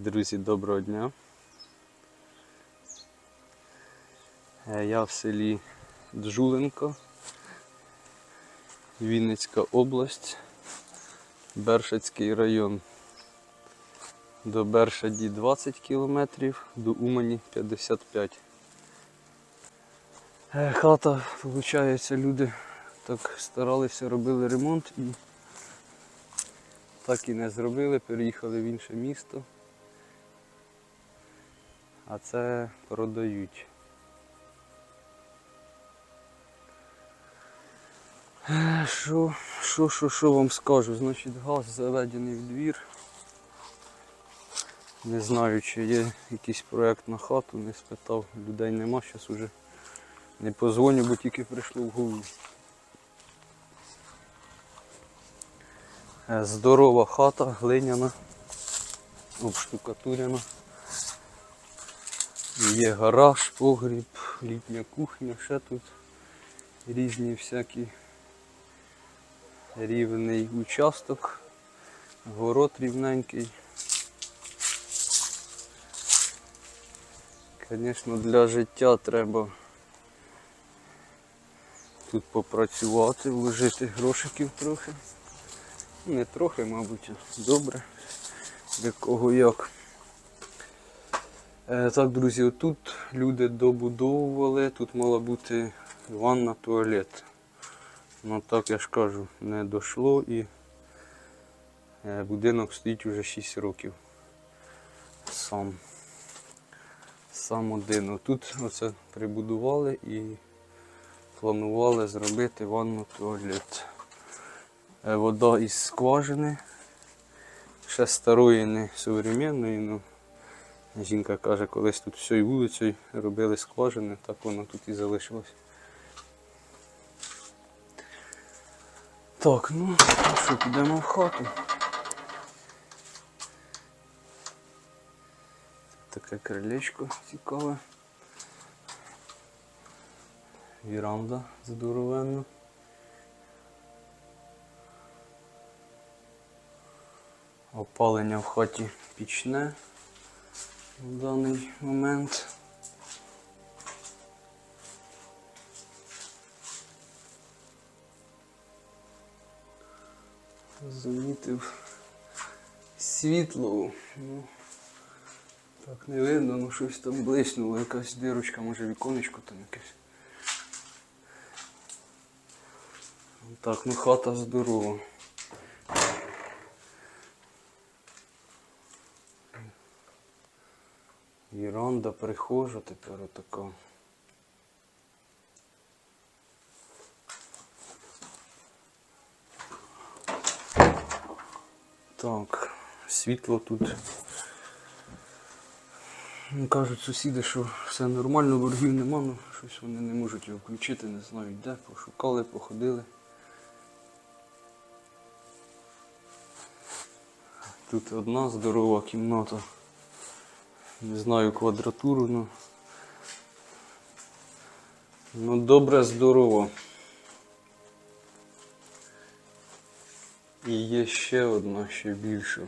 Друзі, доброго дня. Е, Я в селі Джуленко, Вінницька область, Бершацький район. До Бершаді 20 кілометрів, до Умані 55. Е, Хата, виходить, люди так старалися, робили ремонт і так і не зробили, переїхали в інше місто. А це продають. Що, що, що, що вам скажу? Значить, газ заведений в двір. Не знаю, чи є якийсь проєкт на хату, не спитав, людей нема, зараз уже не позвоню, бо тільки прийшло в голову. Е, Здорова хата, глиняна, обштукатурена. Є гараж, погріб, літня кухня, ще тут різні всякі рівний участок, город рівненький. Звісно, для життя треба тут попрацювати, вложити грошиків трохи. Не трохи, мабуть, добре. Для кого як. Е, Так, друзі, отут люди добудовували, тут мала бути ванна, туалет. Ну так я ж кажу, не дійшло і е, будинок стоїть уже 6 років. Сам. Сам один. Тут оце прибудували і планували зробити ванну туалет. Е, Вода із скважини. Ще старої, не сучасної, ну Жінка каже, колись тут всією вулицею робили скважини, так воно тут і залишилось. Так, ну що, підемо в хату. Таке крилечко цікаве. Віранда здоровенна. Опалення в хаті пічне в даний момент. Замітив світло. Ну, так не видно, ну щось там блиснуло, якась дирочка, може віконечко там якесь. Так, ну хата здорова. Віранда, прихожа тепер отака. Так, світло тут. Ну, Кажуть сусіди, що все нормально, боргів нема, ну щось вони не можуть його включити, не знають де, пошукали, походили. Тут одна здорова кімната. Не знаю квадратуру, ну. Ну добре, здорово. І є ще одна, ще більша.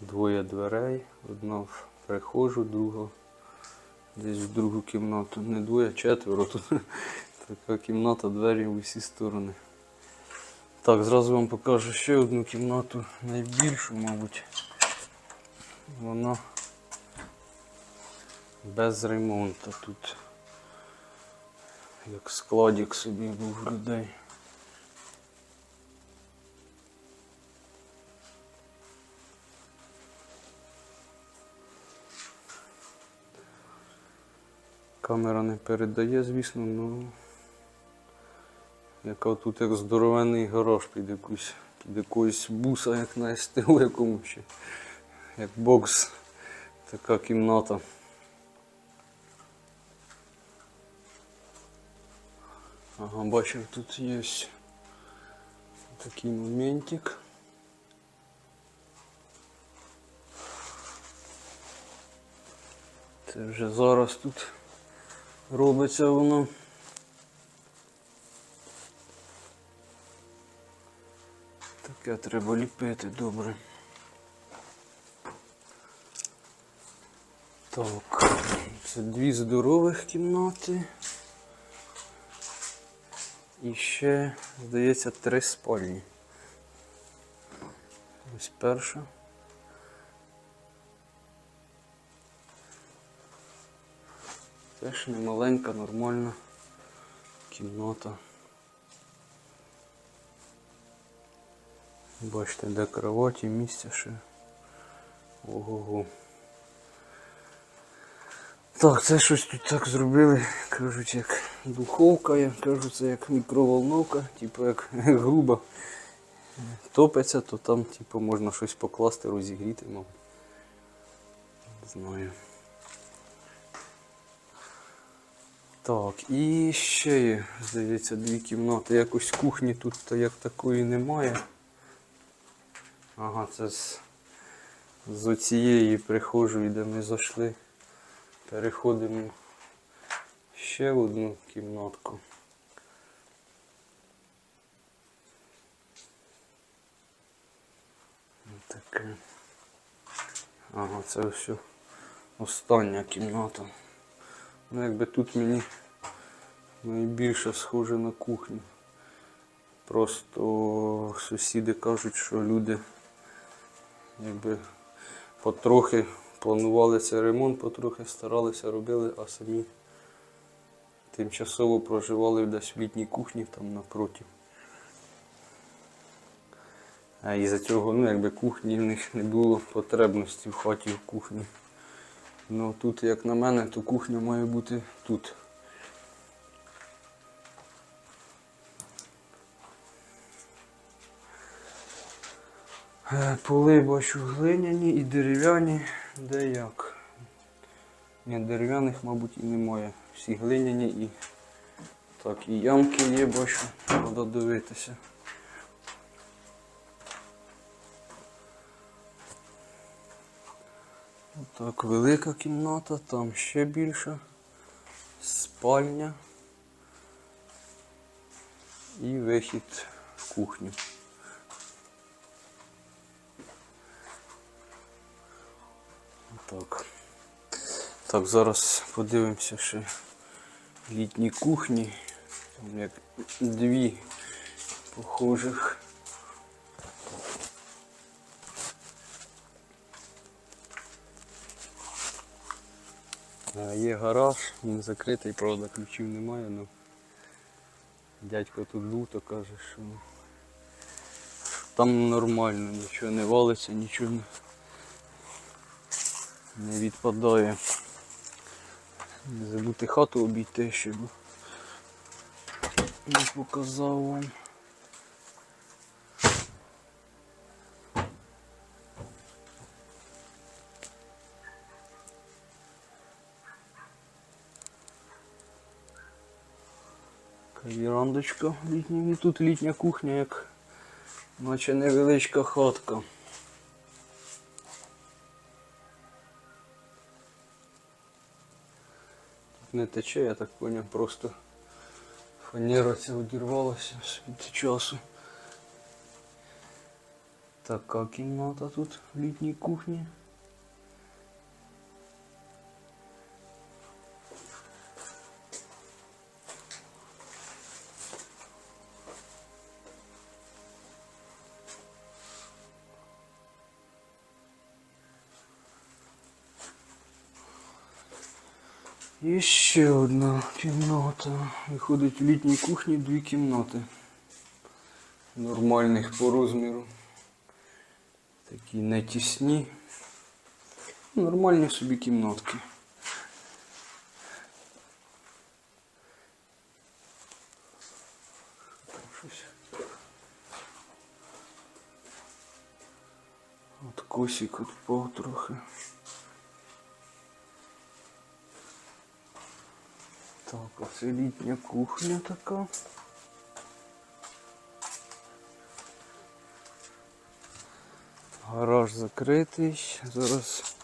Двоє дверей, одна в прихожу, друга десь в другу кімнату. Не двоє, а четверо тут. Така кімната, двері в усі сторони. Так, зразу вам покажу ще одну кімнату, найбільшу, мабуть. Вона без ремонту тут. Як складик собі був людей. Камера не передає, звісно, ну яка тут як здоровенний гараж під якусь, під якоюсь буса, як на СТО якому ще. Як бокс, така кімната. Ага, бачив, тут є такий моментик. Це вже зараз тут робиться воно. Таке треба ліпити добре. Так, це дві здорових кімнати. І ще, здається, три спальні. Ось перша. Теж немаленька, нормальна кімната. Бачите, де кроваті, місця ще. Ого-го. Так, це щось тут так зробили, кажуть, як духовка, я кажу, це як мікроволновка, типу як грубо топиться, то там типу, можна щось покласти, розігріти, мабуть. Не знаю. Так, і ще здається, дві кімнати. Якось кухні тут як такої немає. Ага, це з, з оцієї прихожої, де ми зайшли. Переходимо ще в одну кімнатку. Таке. Ага, це все остання кімната. Ну, якби тут мені найбільше схоже на кухню. Просто сусіди кажуть, що люди якби потрохи планували цей ремонт, потрохи старалися, робили, а самі тимчасово проживали десь в літній кухні там напроти. А із-за цього, ну, якби кухні в них не було потребності в хаті в кухні. Ну тут, як на мене, то кухня має бути тут. Поли бачу глиняні і дерев'яні, де як. Ні, дерев'яних, мабуть, і немає. Всі глиняні і так, і ямки є, бачу, треба дивитися. Так, велика кімната, там ще більша. Спальня. І вихід в кухню. Так. Так, зараз подивимося ще літні кухні. Там як дві похожих. Є гараж, він закритий, правда, ключів немає, але дядько тут був, то каже, що там нормально, нічого не валиться, нічого не, не відпадає. Не забути хату обійти, щоб не показав вам. Вірандочка літня. І тут літня кухня, як наче невеличка хатка. не тече, я так поняв, просто фанера ця одірвалася від часу. Така кімната тут в літній кухні. І ще одна кімната. Виходить в літній кухні дві кімнати. Нормальних по розміру. Такі не тісні. Нормальні собі кімнатки. От косик відпав трохи. Так, оце літня кухня така. Гараж закритий. Зараз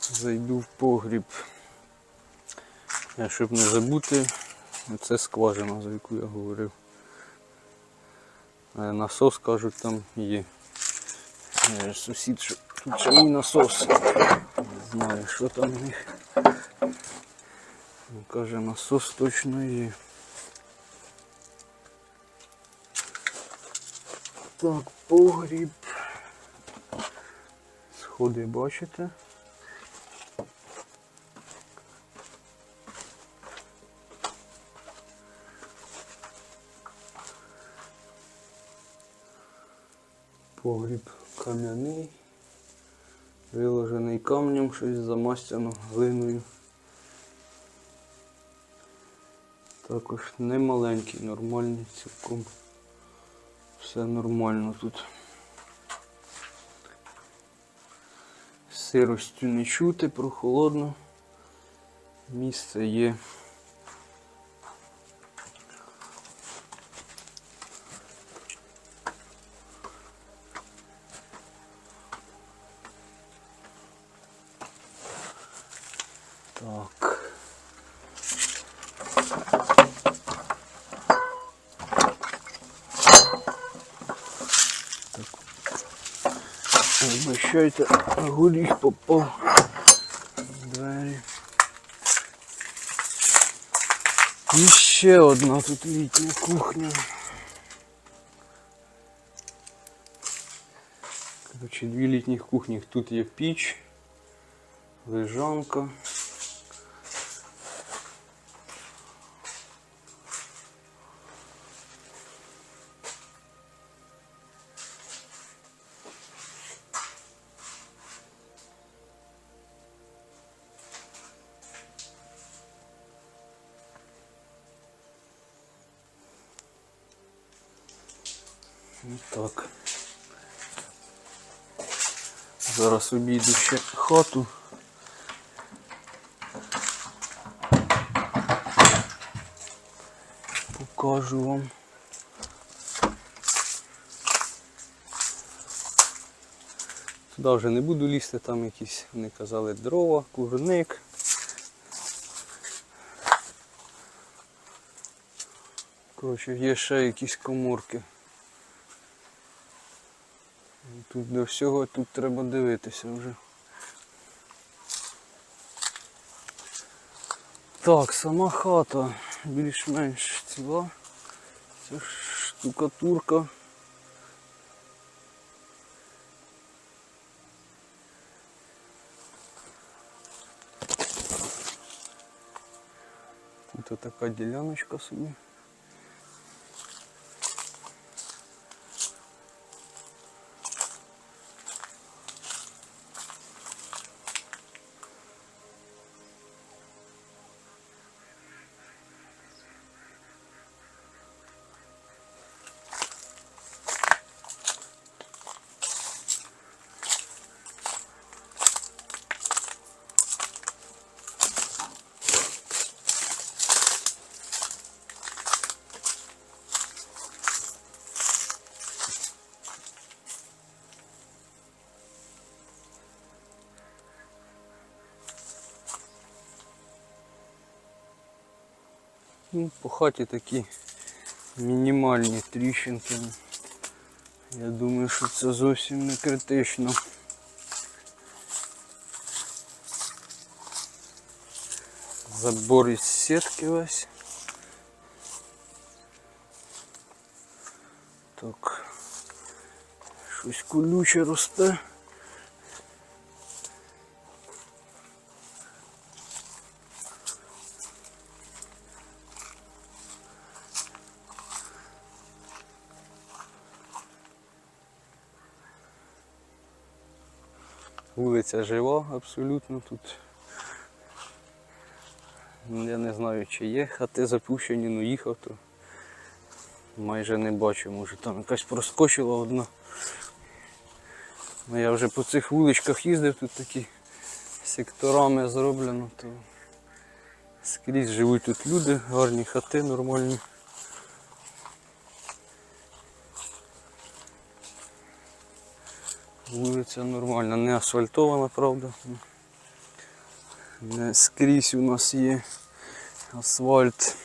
зайду в погріб. Я, щоб не забути, це скважина, за яку я говорив. Е, Насос, кажуть, там є. Е, Сусід, що тут ще насос. Не знаю, що там у них. Ну, Каже, насос точно є. Так, погріб. Сходи бачите. Погріб кам'яний, виложений камнем, щось замастяно глиною. Також не маленький, нормальний цілком. Все нормально тут. Сиростю не чути, прохолодно. Місце є. горіх попав в двері. І ще одна тут літня кухня. Коротше, дві літніх кухні. Тут є піч, лежанка. Так. Зараз обійду ще хату. Покажу вам. Туди вже не буду лізти, там якісь, вони казали, дрова, курник. Коротше, є ще якісь коморки. Тут до всього тут треба дивитися вже. Так, сама хата більш-менш ціла. Це штукатурка. Тут така діляночка собі. Ну, по хаті такі мінімальні тріщинки. Я думаю, що це зовсім не критично. Забор із сітки весь. Так. Щось колюче росте. Вулиця жива абсолютно тут. Я не знаю чи є хати запущені, але їхав то майже не бачу, може там якась проскочила одна. Ну, я вже по цих вуличках їздив, тут такі секторами зроблено, то скрізь живуть тут люди, гарні хати нормальні. Вулиця нормальна, не асфальтована, правда. Не скрізь у нас є асфальт.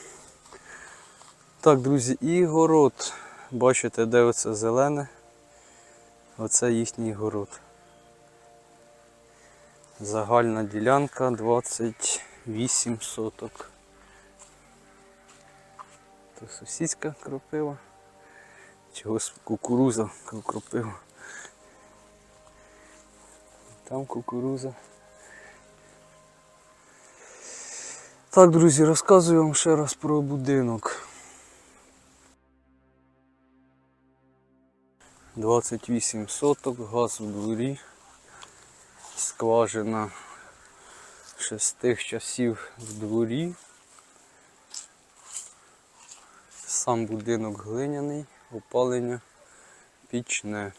Так, друзі, і город. бачите, де оце зелене, оце їхній город. Загальна ділянка 28 соток. То сусідська кропива. Чогось кукуруза кропива. Там кукуруза. Так, друзі, розказую вам ще раз про будинок. 28 соток, газ в дворі, скважина ще з тих часів в дворі. Сам будинок глиняний, опалення пічне.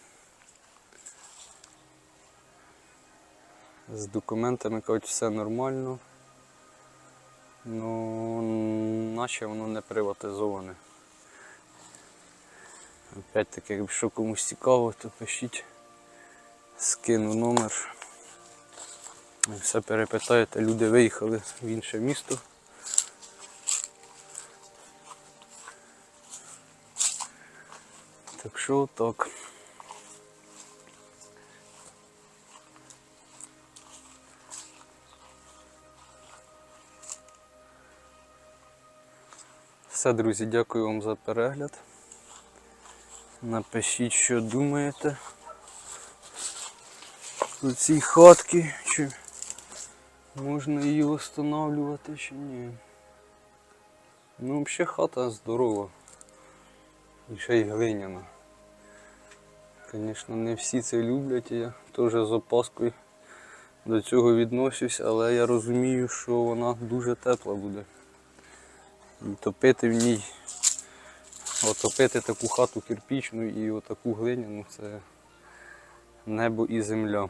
З документами кажуть, все нормально. Ну, наче воно не приватизоване. Опять таки, якщо комусь цікаво, то пишіть, скину номер. Все перепитаєте, люди виїхали в інше місто. Так що так. Все, друзі, дякую вам за перегляд. Напишіть, що думаєте про цій хатки, чи можна її встановлювати чи ні. Ну, взагалі хата здорова. І ще й глиняна. Звісно, не всі це люблять, я теж з опаскою до цього відношусь, але я розумію, що вона дуже тепла буде. І топити в ній, отопити таку хату кирпічну і отаку глиняну це небо і земля.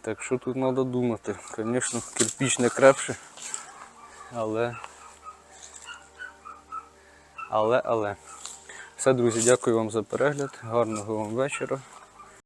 Так що тут треба думати. Звісно, кирпіч не крепше, але. Але, але. Все, друзі, дякую вам за перегляд. Гарного вам вечора.